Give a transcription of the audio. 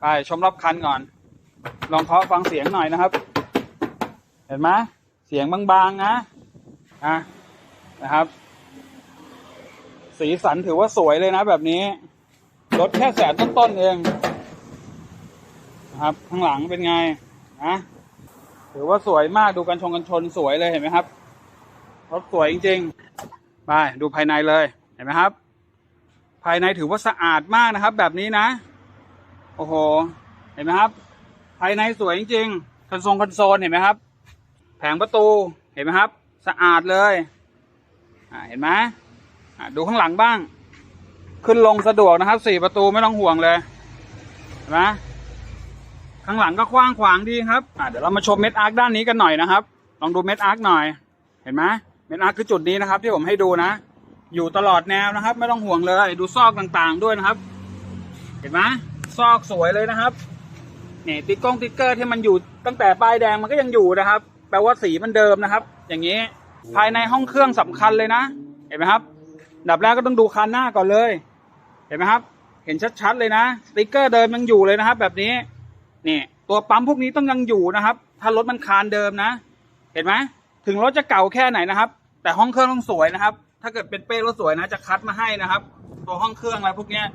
ไปชมรอบคันก่อน ลองเคาะฟังเสียงหน่อยนะครับ เห็นไหมเสียงบางๆนะอะนะครับ สีสันถือว่าสวยเลยนะแบบนี้รถแค่แสนต้นๆเองนะครับ ข้างหลังเป็นไงนะถือว่าสวยมากดูกันชงกันชนสวยเลยเห็นไหมครับรถสวยจริงๆไปดูภายในเลยเห็นไหมครับ ภายในถือว่าสะอาดมากนะครับ แบบนี้นะ โอ้โห เห็นไหมครับ ภายในสวยจริงๆคอนโซลคอนโซลเห็นไหมครับ แผงประตูเห็นไหมครับ สะอาดเลยอ่าเห็นไหมดูข้างหลังบ้าง ขึ้นลงสะดวกนะครับสี่ประตูไม่ต้องห่วงเลยเห็นไหมข้างหลังก็กว้างขวางดีครับอ่าเดี๋ยวเรามาชมเม็ดอาร์คด้านนี้กันหน่อยนะครับ ลองดูเม็ดอาร์คหน่อย เห็นไหมเม็ดอาร์คคือจุดนี้นะครับ ที่ผมให้ดูนะ อยู่ตลอดแนวนะครับ ไม่ต้องห่วงเลย ดูซอกต่างๆด้วยนะครับ เห็นไหม ซอกสวยเลยนะครับนี่ติ๊กกล้องติ๊กเกอร์ที่มันอยู่ตั้งแต่ป้ายแดงมันก็ยังอยู่นะครับ แปลว่าสีมันเดิมนะครับ อย่างนี้ภายในห้องเครื่องสำคัญเลยนะ เห็นไหมครับดับแรกก็ต้องดูคันหน้าก่อนเลย เห็นไหมครับ เห็นชัดๆเลยนะสติ๊กเกอร์เดิมยังอยู่เลยนะครับ แบบนี้นี่ตัวปั๊มพวกนี้ต้องยังอยู่นะครับ ถ้ารถมันคานเดิมนะ เห็นไหมถึงรถจะเก่าแค่ไหนนะครับ แต่ห้องเครื่องต้องสวยนะครับ ถ้าเกิดเป็นเป้รถสวยนะ จะคัดมาให้นะครับ ตัวห้องเครื่องอะไรพวกเนี้ย